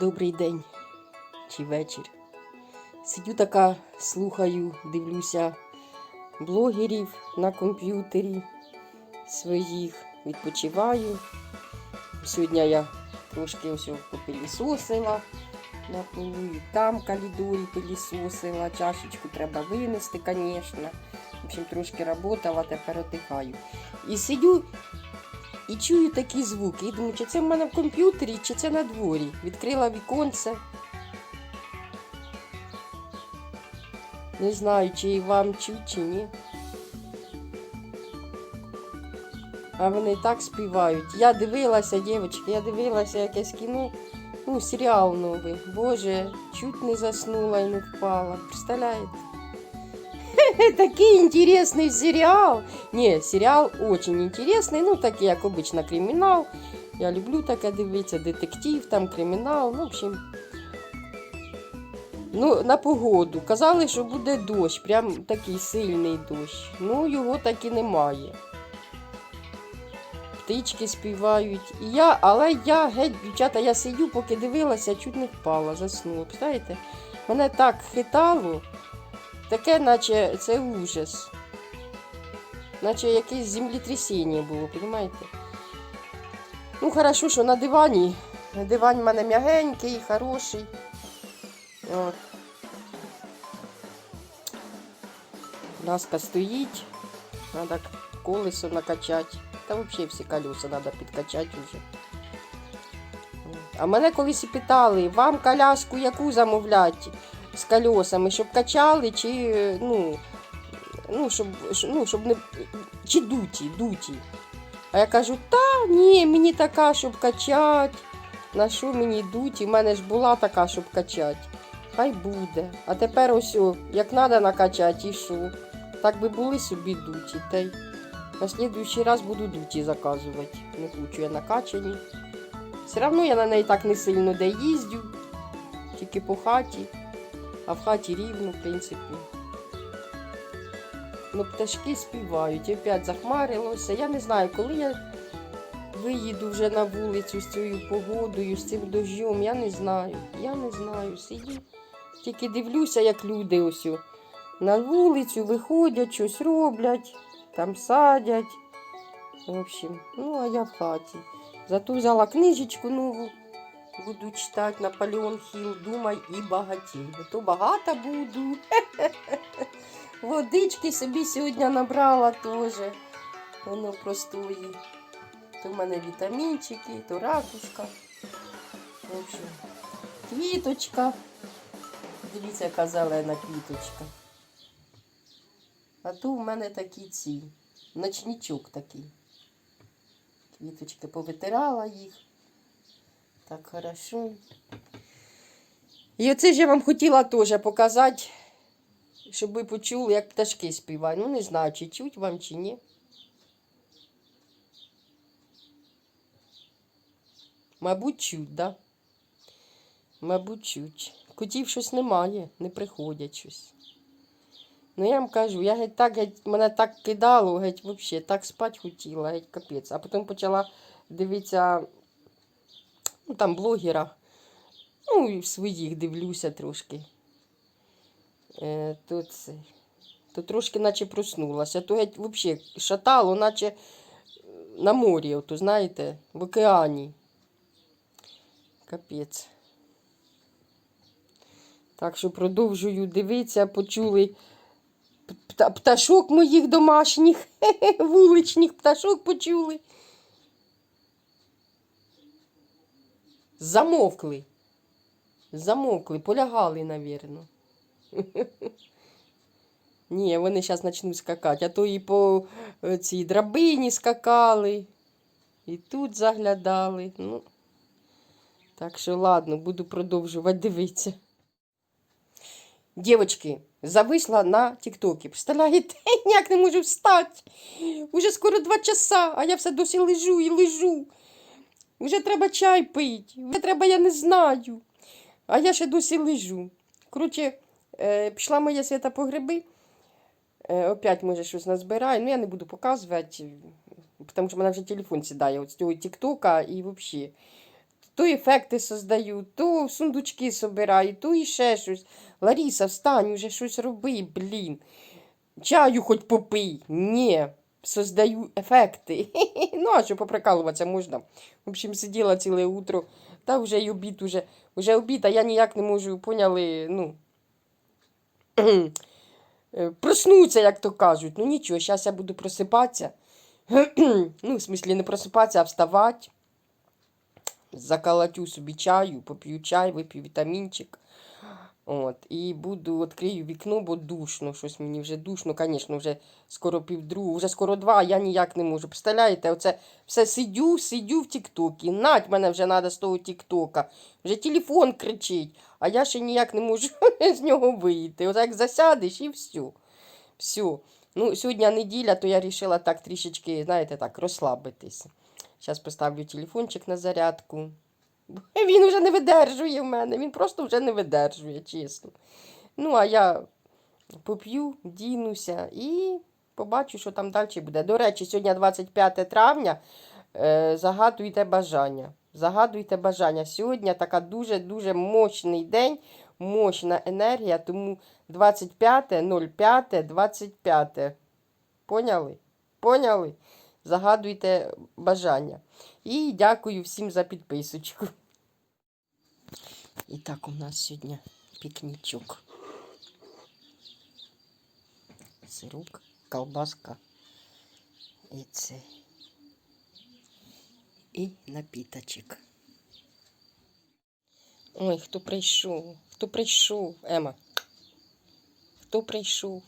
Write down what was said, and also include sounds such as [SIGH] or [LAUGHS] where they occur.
Добрий день чи вечір. Сидю така, слухаю, дивлюся блогерів на комп'ютері своїх, відпочиваю. Сьогодні я трошки ось попилісосила на полу, там калідорі пилісосила, чашечку треба винести, звісно. В общем, трошки работала, тепер отдихаю. І сидю і чую такі звуки. І думаю, чи це в мене в комп'ютері, чи це на дворі. Відкрила віконце. Не знаю, чи вам чуть, чи ні. А вони і так співають. Я дивилася, дівчатки, я дивилася якесь кіно, ну, серіал новий. Боже, чуть не заснула і не впала. Представляєте? [LAUGHS] Такий інтересний серіал. Не, серіал очень інтересний, ну такий, як обично, кримінал. Я люблю таке дивитися, детектив, там кримінал, ну, в общем. Ну, на погоду. Казали, що буде дощ, прям такий сильний дощ. Ну, його так і немає. Птички співають. І я, але я геть, дівчата, я сидю, поки дивилася, чуть не впала, заснула. Представляєте? Мене так хитало, таке, наче це ужас. Наче якесь землетрясіння було, розумієте? Ну, хорошо, що на дивані. Диван в мене м'ягенький, хороший. От. Ласка стоїть. Надо колесо накачати. Та взагалі всі колеса треба підкачати вже. А мене колись і питали, вам коляску яку замовляти з колесами, щоб качали, чи ну, ну, щоб, ну, щоб не. Чи дуті, дуті. А я кажу, та ні, мені така, щоб качати. На що мені дуті? У мене ж була така, щоб качати. Хай буде. А тепер ось, як треба накачати, і що? Так би були собі дуті. Та й на слідуючий раз буду дуті заказувати. Не хочу я накачані. Все одно я на неї так не сильно де їздю, тільки по хаті, а в хаті рівно, в принципі. Ну, пташки співають, і опять захмарилося. Я не знаю, коли я виїду вже на вулицю з цією погодою, з цим дощом, я не знаю. Я не знаю. Сидю. Тільки дивлюся, як люди ось на вулицю виходять, щось роблять, там садять. В общем, ну а я в хаті. Зато взяла книжечку нову. Буду читати Наполеон Хіл, думай і багатій. Бо то багата буду. [LAUGHS] Водички собі сьогодні набрала теж. Воно простої. То в мене вітамінчики, то ракушка. В общем, квіточка. Дивіться, яка зелена квіточка. А то в мене такі ці. Ночничок такий. Квіточки повитирала їх. Так хорошо. І оце ж я вам хотіла теж показати, щоб ви почули, як пташки співають. Ну, не знаю, чи чуть вам, чи ні. Мабуть, чуть, да? Мабуть, чуть. Котів щось немає, не приходять щось. Ну, я вам кажу, я геть так, геть, мене так кидало, геть взагалі, так спати хотіла, геть капець. А потім почала дивитися, ну, там блогера, ну, і своїх дивлюся трошки. Е, то, це, то трошки наче проснулася, то геть взагалі шатало, наче на морі, ото, знаєте, в океані. Капець. Так що продовжую дивитися, почули пташок моїх домашніх, [LAUGHS] вуличних пташок почули. Замовкли. Замовкли, полягали, навірно. [LAUGHS] Ні, вони зараз почнуть скакати, а то і по е, цій драбині скакали, і тут заглядали. Ну, так що ладно, буду продовжувати дивитися. Дівочки, зависла на Тіктокі. Представляєте, [LAUGHS] ніяк не можу встати. Уже скоро два часа, а я все досі лежу і лежу. Вже треба чай пити, вже треба, я не знаю. А я ще досі лежу. Коротше, е, пішла моя свята по гриби. Е, опять, може, щось назбираю. Ну, я не буду показувати, тому що в мене вже телефон сідає от з цього Тіктока і взагалі. то ефекти создаю, то сундучки собираю, то і ще щось. Ларіса, встань, уже щось роби, блін. Чаю хоч попий. Ні, создаю ефекти. [LAUGHS] Ну, а що поприкалуватися можна. В общем, сиділа ціле утро, та вже й обід уже. Уже обід, а я ніяк не можу, поняли, ну. [CLEARS THROAT] е, Проснуться, як то кажуть. Ну нічого, зараз я буду просипатися. [CLEARS THROAT] ну, в смислі, не просипатися, а вставати. Заколотю собі чаю, поп'ю чай, вип'ю вітамінчик. От, і буду відкрию вікно, бо душно. Щось мені вже душно, звісно, вже скоро півдругу, вже скоро два, я ніяк не можу. Представляєте, оце все сидю, сидю в Тіктокі. Нать мене вже треба з того Тіктока. Вже телефон кричить, а я ще ніяк не можу [LAUGHS] з нього вийти. Оце як засядеш і все. Все. Ну, сьогодні неділя, то я вирішила так трішечки, знаєте, так, розслабитись. Зараз поставлю телефончик на зарядку. [LAUGHS] Він вже не видержує в мене, він просто вже не видержує, чесно. Ну, а я поп'ю, дінуся і побачу, що там далі буде. До речі, сьогодні 25 травня. Е, загадуйте бажання. Загадуйте бажання. Сьогодні така дуже-дуже мощний день, мощна енергія, тому 25, 05, 25. Поняли? Поняли? Загадуйте бажання. І дякую всім за підписочку. І так у нас сьогодні пікнічок. Сирок, колбаска і це. І напіточок. Ой, хто прийшов? Хто прийшов, Ема? Хто прийшов?